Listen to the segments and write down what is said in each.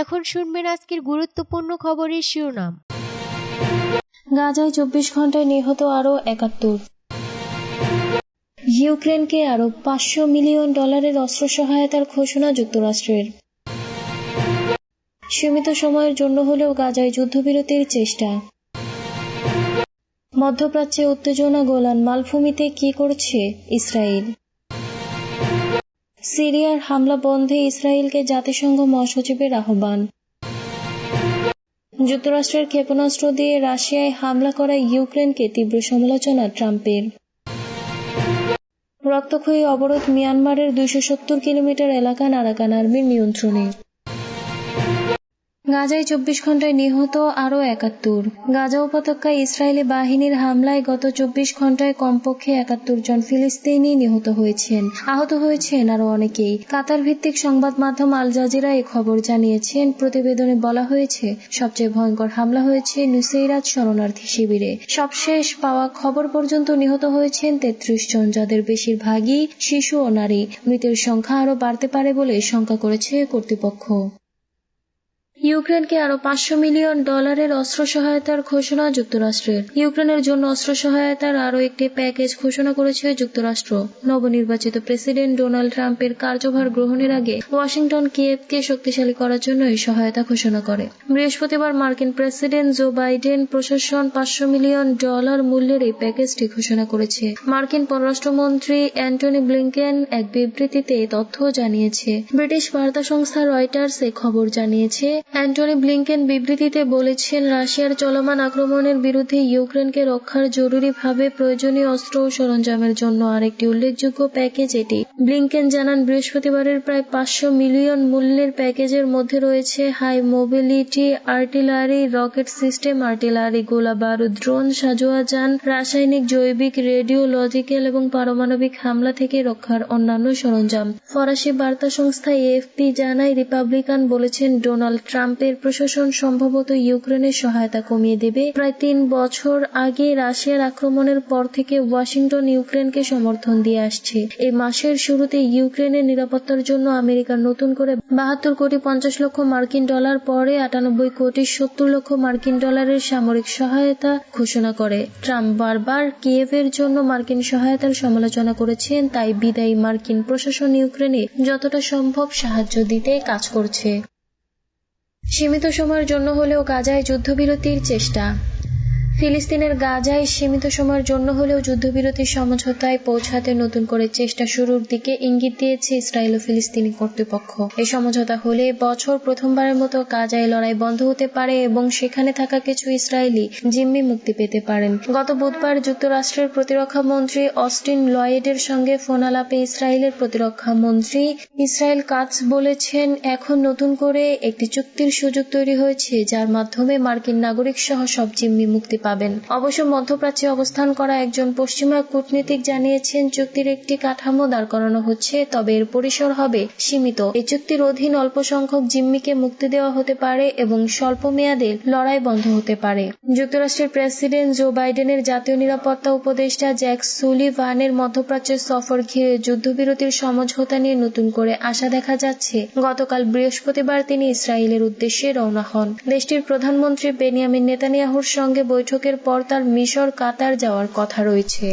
এখন শুনবেন আজকের গুরুত্বপূর্ণ খবরের শিরোনাম। গাজায় চব্বিশ ঘন্টায় নিহত আরও একাত্তর। ইউক্রেনকে আরও পাঁচশো মিলিয়ন ডলারের অস্ত্র সহায়তার ঘোষণা যুক্তরাষ্ট্রের। সীমিত সময়ের জন্য হলেও গাজায় যুদ্ধবিরতির চেষ্টা। মধ্যপ্রাচ্যে উত্তেজনা গোলান মালভূমিতে কি করছে ইসরায়েল? সিরিয়ার হামলা বন্ধে ইসরায়েলকে জাতিসংঘ মহাসচিবের আহ্বান। যুক্তরাষ্ট্রের ক্ষেপণাস্ত্র দিয়ে রাশিয়ায় হামলা করা ইউক্রেনকে তীব্র সমালোচনা ট্রাম্পের। রক্তক্ষয়ী অবরোধ মিয়ানমারের দুইশো সত্তর কিলোমিটার এলাকা নারাকান আর্মির নিয়ন্ত্রণে। গাজায় চব্বিশ ঘন্টায় নিহত আরও একাত্তর। গাজা উপত্যকায় ইসরায়েলি বাহিনীর হামলায় গত চব্বিশ ঘন্টায় কমপক্ষে একাত্তর জন ফিলিস্তিনি নিহত হয়েছেন। আহত হয়েছেন আরও অনেকেই। কাতার ভিত্তিক সংবাদ মাধ্যম আল জাজিরা এ খবর জানিয়েছেন, প্রতিবেদনে বলা হয়েছে, সবচেয়ে ভয়ঙ্কর হামলা হয়েছে নুসেইরাত শরণার্থী শিবিরে। সবশেষ পাওয়া খবর পর্যন্ত নিহত হয়েছেন তেত্রিশ জন, যাদের বেশিরভাগই শিশু ও নারী। মৃতের সংখ্যা আরও বাড়তে পারে বলে শঙ্কা করেছে কর্তৃপক্ষ। ইউক্রেনকে আরও পাঁচশো মিলিয়ন ডলারের অস্ত্র সহায়তার ঘোষণা যুক্তরাষ্ট্রের। ইউক্রেনের জন্য অস্ত্র সহায়তার আরও একটি প্যাকেজ ঘোষণা করেছে যুক্তরাষ্ট্র। নবনির্বাচিত প্রেসিডেন্ট ডোনাল্ড ট্রাম্পের কার্যভার গ্রহণের আগে ওয়াশিংটন কিয়েভকে শক্তিশালী করার জন্য এই সহায়তা ঘোষণা করে। বৃহস্পতিবার মার্কিন প্রেসিডেন্ট জো বাইডেন প্রশাসন পাঁচশো মিলিয়ন ডলার মূল্যের এই প্যাকেজটি ঘোষণা করেছে। মার্কিন পররাষ্ট্রমন্ত্রী অ্যান্টনি ব্লিংকেন এক বিবৃতিতে তথ্য জানিয়েছে। ব্রিটিশ বার্তা সংস্থা রয়টার্স এ খবর জানিয়েছে অ্যান্টনি ব্লিংকেন বিবৃতিতে বলেছেন, রাশিয়ার চলমান আক্রমণের বিরুদ্ধে ইউক্রেনকে রক্ষার জরুরিভাবে প্রয়োজনীয় অস্ত্র ও সরঞ্জামের জন্য আরেকটি উল্লেখযোগ্য প্যাকেজ এটি। ব্লিংকেন জানান, বৃহস্পতিবারের প্রায় পাঁচশো মিলিয়ন মূল্যের প্যাকেজের মধ্যে রয়েছে high mobility artillery, rocket system, artillery গোলা বারুদ ড্রোন, সাজোয়া যান, রাসায়নিক জৈবিক রেডিওলজিক্যাল এবং পারমাণবিক হামলা থেকে রক্ষার অন্যান্য সরঞ্জাম। ফরাসি বার্তা সংস্থা এএফপি জানায়, রিপাবলিকান বলেছেন, ডোনাল্ড ট্রাম্পের প্রশাসন সম্ভবত ইউক্রেনের সহায়তা কমিয়ে দেবে। প্রায় তিন বছর আগে রাশিয়ার আক্রমণের পর থেকে ওয়াশিংটন ইউক্রেনকে সমর্থন দিয়ে আসছে। এই মাসের শুরুতে ইউক্রেনের নিরাপত্তার জন্য আমেরিকা নতুন করে বাহাত্তর কোটি পঞ্চাশ লক্ষ মার্কিন ডলার, পরে আটানব্বই কোটি সত্তর লক্ষ মার্কিন ডলারের সামরিক সহায়তা ঘোষণা করে। ট্রাম্প বারবার কিয়েভের জন্য মার্কিন সহায়তার সমালোচনা করেছেন, তাই বিদায়ী মার্কিন প্রশাসন ইউক্রেনে যতটা সম্ভব সাহায্য দিতে কাজ করছে। সীমিত সময়ের জন্য হলেও গাজায় যুদ্ধবিরতির চেষ্টা। ফিলিস্তিনের গাজায় সীমিত সময়ের জন্য হলেও যুদ্ধবিরতির সমঝোতায় পৌঁছাতে নতুন করে চেষ্টা শুরুর দিকে ইঙ্গিত দিয়েছে ইসরায়েল ও ফিলিস্তিনি কর্তৃপক্ষ। এই সমঝোতা হলে বছর প্রথমবারের মতো গাজায় লড়াই বন্ধ হতে পারে এবং সেখানে থাকা কিছু ইসরায়েলি জিম্মি মুক্তি পেতে পারেন। গত বুধবার যুক্তরাষ্ট্রের প্রতিরক্ষা মন্ত্রী অস্টিন লয়েডের সঙ্গে ফোন আলাপে ইসরায়েলের প্রতিরক্ষা মন্ত্রী ইসরায়েল কাজ বলেছেন, এখন নতুন করে একটি চুক্তির সুযোগ তৈরি হয়েছে, যার মাধ্যমে মার্কিন নাগরিক সহ সব জিম্মি মুক্তি পাবেন। অবশ্য মধ্যপ্রাচ্যে অবস্থান করা একজন পশ্চিমা কূটনীতিক জানিয়েছেন, চুক্তির একটি কাঠামো দাঁড় করানো হচ্ছে, তবে এর পরিসর হবে সীমিত। এই চুক্তির অধীন অল্প সংখ্যক জিম্মিকে মুক্তি দেওয়া হতে পারে এবং স্বল্প মেয়াদে লড়াই বন্ধ হতে পারে। যুক্তরাষ্ট্রের প্রেসিডেন্ট জো বাইডেনের জাতীয় নিরাপত্তা উপদেষ্টা জ্যাক সুলিভানের মধ্যপ্রাচ্যের সফর ঘিরে যুদ্ধবিরতির সমঝোতা নিয়ে নতুন করে আশা দেখা যাচ্ছে। গতকাল বৃহস্পতিবার তিনি ইসরায়েলের উদ্দেশ্যে রওনা হন। দেশটির প্রধানমন্ত্রী বেনিয়ামিন নেতানিয়াহুর সঙ্গে বৈঠকের পর তার মিশর কাতার যাওয়ার কথা রয়েছে।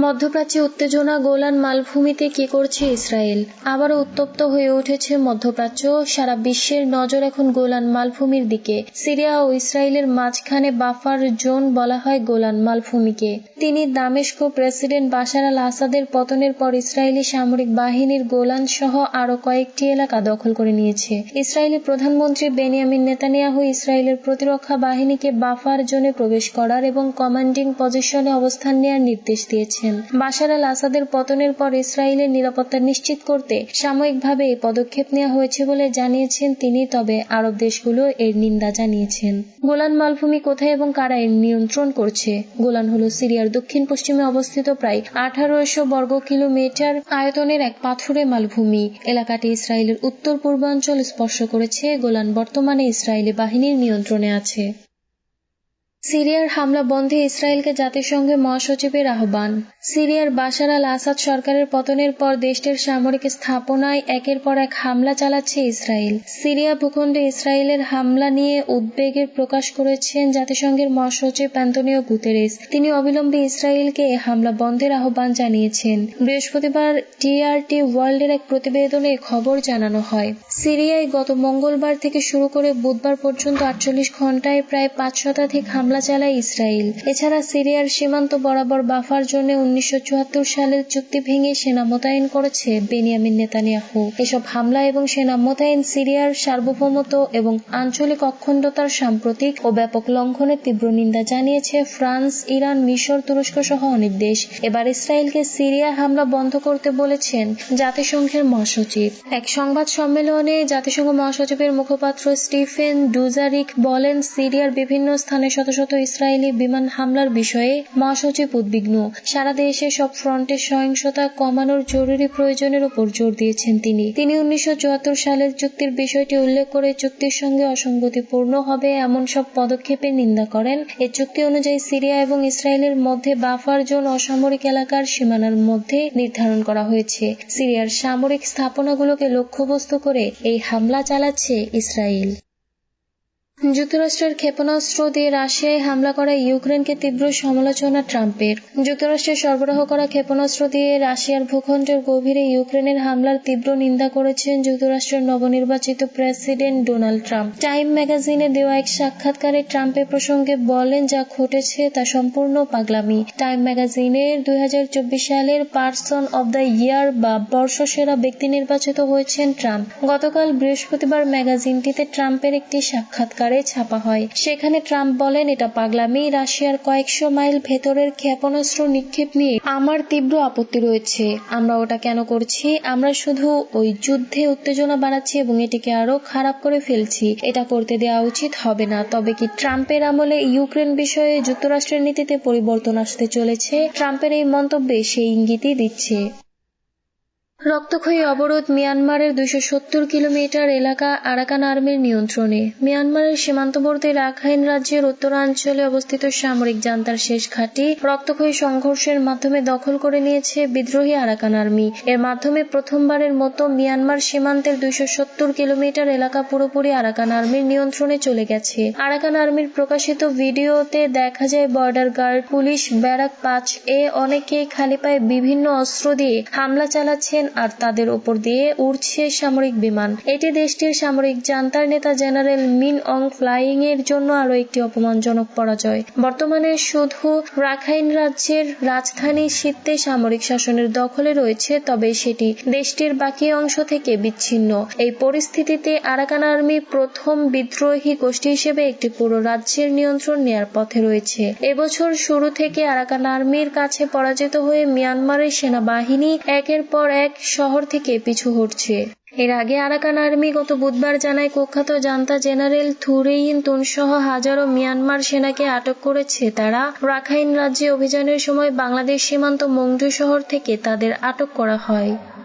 মধ্যপ্রাচ্যে উত্তেজনা গোলান মালভূমিতে কি করছে ইসরায়েল? আবারও উত্তপ্ত হয়ে উঠেছে মধ্যপ্রাচ্য। সারা বিশ্বের নজর এখন গোলান মালভূমির দিকে। সিরিয়া ও ইসরায়েলের মাঝখানে বাফার জোন বলা হয় গোলান মালভূমিকে। তিনি দামেস্ক প্রেসিডেন্ট বাশার আল আসাদের পতনের পর ইসরায়েলি সামরিক বাহিনীর গোলান সহ আরও কয়েকটি এলাকা দখল করে নিয়েছে। ইসরায়েলি প্রধানমন্ত্রী বেনিয়ামিন নেতানিয়াহু ইসরায়েলের প্রতিরক্ষা বাহিনীকে বাফার জোনে প্রবেশ করার এবং কমান্ডিং পজিশনে অবস্থান নেওয়ার নির্দেশ দিয়েছেন বাশার আল আসাদের পতনের পর ইসরায়েলের নিরাপত্তা নিশ্চিত করতে সাময়িকভাবে এই পদক্ষেপ নেওয়া হয়েছে বলে জানিয়েছেন তিনি, তবে আরব দেশগুলো এর নিন্দা জানিয়েছেন। গোলান মালভূমি কোথায় এবং কারা এর নিয়ন্ত্রণ করছে? গোলান হল সিরিয়ার দক্ষিণ পশ্চিমে অবস্থিত প্রায় আঠারোশো বর্গ কিলোমিটার আয়তনের এক পাথুরে মালভূমি। এলাকাটি ইসরায়েলের উত্তর পূর্বাঞ্চল স্পর্শ করেছে। গোলান বর্তমানে ইসরায়েলি বাহিনীর নিয়ন্ত্রণে আছে। সিরিয়ার হামলা বন্ধে ইসরায়েলকে জাতিসংঘের মহাসচিবের আহ্বান। সিরিয়ার বাশার আল আসাদ সরকারের পতনের পর দেশটির সামরিক স্থাপনায় একের পর এক হামলা চালাচ্ছে ইসরায়েল। সিরিয়া ভূখণ্ডে ইসরায়েলের হামলা নিয়ে উদ্বেগের প্রকাশ করেছেন জাতিসংঘের মহাসচিব অ্যান্তনিও গুতেরেস। তিনি অবিলম্বে ইসরায়েলকে এ হামলা বন্ধের আহ্বান জানিয়েছেন। বৃহস্পতিবার টিআরটি ওয়ার্ল্ডের এক প্রতিবেদনে খবর জানানো হয়। সিরিয়ায় গত মঙ্গলবার থেকে শুরু করে বুধবার পর্যন্ত আটচল্লিশ ঘন্টায় প্রায় পাঁচ শতাধিক হামলা চালায় ইসরায়েল। এছাড়া সিরিয়ার সীমান্ত বরাবর বাফার জন্য উনিশশো সালের চুক্তি ভেঙে সেনা মোতায়েন করেছে বেনিয়ামিন নেতানিয়াহু। এসব হামলা এবং সেনা মোতায়েন সিরিয়ার সার্বভৌমত্ব এবং আঞ্চলিক অখণ্ডতার সাম্প্রতিক ও ব্যাপক লঙ্ঘনের তীব্র নিন্দা জানিয়েছে ফ্রান্স, ইরান, মিশর, তুরস্ক সহ অনেক দেশ। এবার ইসরায়েলকে সিরিয়া হামলা বন্ধ করতে বলেছেন জাতিসংঘের মহাসচিব। এক সংবাদ সম্মেলনে জাতিসংঘ মহাসচিবের মুখপাত্র স্টিফেন ডুজারিক বলেন, সিরিয়ার বিভিন্ন স্থানে শত শত ইসরায়েলি বিমান হামলার বিষয়ে মহাসচিব উদ্বিগ্ন। সারা দেশে সব ফ্রন্টের সহিংসতা কমানোর জরুরি প্রয়োজনের উপর জোর দিয়েছেন তিনি। তিনি উনিশশো চুয়াত্তর সালের চুক্তির বিষয়টি উল্লেখ করে চুক্তির সঙ্গে অসঙ্গতিপূর্ণ হবে এমন সব পদক্ষেপের নিন্দা করেন। এ চুক্তি অনুযায়ী সিরিয়া এবং ইসরায়েলের মধ্যে বাফার জোন অসামরিক এলাকার সীমানার মধ্যে নির্ধারণ করা হয়েছে। সিরিয়ার সামরিক স্থাপনাগুলোকে লক্ষ্যবস্তু করে এই হামলা চালাচ্ছে ইসরায়েল। যুক্তরাষ্ট্রের ক্ষেপণাস্ত্র দিয়ে রাশিয়ায় হামলা করা ইউক্রেনকে তীব্র সমালোচনা ট্রাম্পের। যুক্তরাষ্ট্রের সরবরাহ করা ক্ষেপণাস্ত্র দিয়ে রাশিয়ার ভূখণ্ডের গভীরে ইউক্রেনের হামলার তীব্র নিন্দা করেছেন যুক্তরাষ্ট্রের নবনির্বাচিত প্রেসিডেন্ট ডোনাল্ড ট্রাম্প। টাইম ম্যাগাজিনে দেওয়া এক সাক্ষাৎকারে ট্রাম্প এ প্রসঙ্গে বলেন যা ঘটেছে তা সম্পূর্ণ পাগলামি। টাইম ম্যাগাজিনের দুই হাজার চব্বিশ সালের পার্সন অব দ্য ইয়ার বা বর্ষসেরা ব্যক্তি নির্বাচিত হয়েছেন ট্রাম্প। গতকাল বৃহস্পতিবার ম্যাগাজিনটিতে ট্রাম্পের একটি সাক্ষাৎকার আকারে ছাপা হয়। সেখানে ট্রাম্প বলেন, এটা পাগলামি। রাশিয়ার কয়েকশো মাইল ভেতরের ক্ষেপণাস্ত্র নিক্ষেপ নিয়ে আমার তীব্র আপত্তি রয়েছে। আমরা ওটা কেন করছি? আমরা শুধু ওই যুদ্ধে উত্তেজনা বাড়াচ্ছি এবং এটিকে আরও খারাপ করে ফেলছি। এটা করতে দেওয়া উচিত হবে না। তবে কি ট্রাম্পের আমলে ইউক্রেন বিষয়ে যুক্তরাষ্ট্রের নীতিতে পরিবর্তন আসতে চলেছে? ট্রাম্পের এই মন্তব্যে সেই ইঙ্গিতই দিচ্ছে। রক্তক্ষয়ী অবরোধ মিয়ানমারের দুইশো সত্তর কিলোমিটার এলাকা আরাকান আর্মির নিয়ন্ত্রণে। মিয়ানমারের সীমান্তবর্তী রাখাইন রাজ্যের উত্তরাঞ্চলে অবস্থিত সামরিক জান্তার শেষ ঘাঁটি রক্তক্ষয়ী সংঘর্ষের মাধ্যমে দখল করে নিয়েছে বিদ্রোহী আরাকান আর্মি। এর মাধ্যমে প্রথমবারের মতো মিয়ানমার সীমান্তের দুইশো সত্তর কিলোমিটার এলাকা পুরোপুরি আরাকান আর্মির নিয়ন্ত্রণে চলে গেছে। আরাকান আর্মির প্রকাশিত ভিডিওতে দেখা যায়, বর্ডার গার্ড, পুলিশ, ব্যারাক পাঁচ, এ অনেকেই খালি পায়ে বিভিন্ন অস্ত্র দিয়ে হামলা চালাচ্ছেন আর তাদের ওপর দিয়ে উড়ছে সামরিক বিমান। এটি দেশটির সামরিক জান্তার নেতা জেনারেল মিন অং ফ্লাইং এর জন্য আরও একটি অপমানজনক পরাজয়। বর্তমানে শুধু রাখাইন রাজ্যের রাজধানী শীতে সামরিক শাসনের দখলে রয়েছে, তবে সেটি দেশটির বাকি অংশ থেকে বিচ্ছিন্ন। এই পরিস্থিতিতে আরাকান আর্মি প্রথম বিদ্রোহী গোষ্ঠী হিসেবে একটি পুরো রাজ্যের নিয়ন্ত্রণ নেয়ার পথে রয়েছে। এবছর শুরু থেকে আরাকান আর্মির কাছে পরাজিত হয়ে মিয়ানমারের সেনাবাহিনী একের পর এক শহর থেকে পিছু হটছে। এর আগে আরাকান আর্মি গত বুধবার জানায়, কুখ্যাত জান্তা জেনারেল থুরেইন তুনসহ হাজারো মিয়ানমার সেনাকে আটক করেছে। তারা রাখাইন রাজ্যে অভিযানের সময় বাংলাদেশ সীমান্ত মংডু শহর থেকে তাদের আটক করা হয়।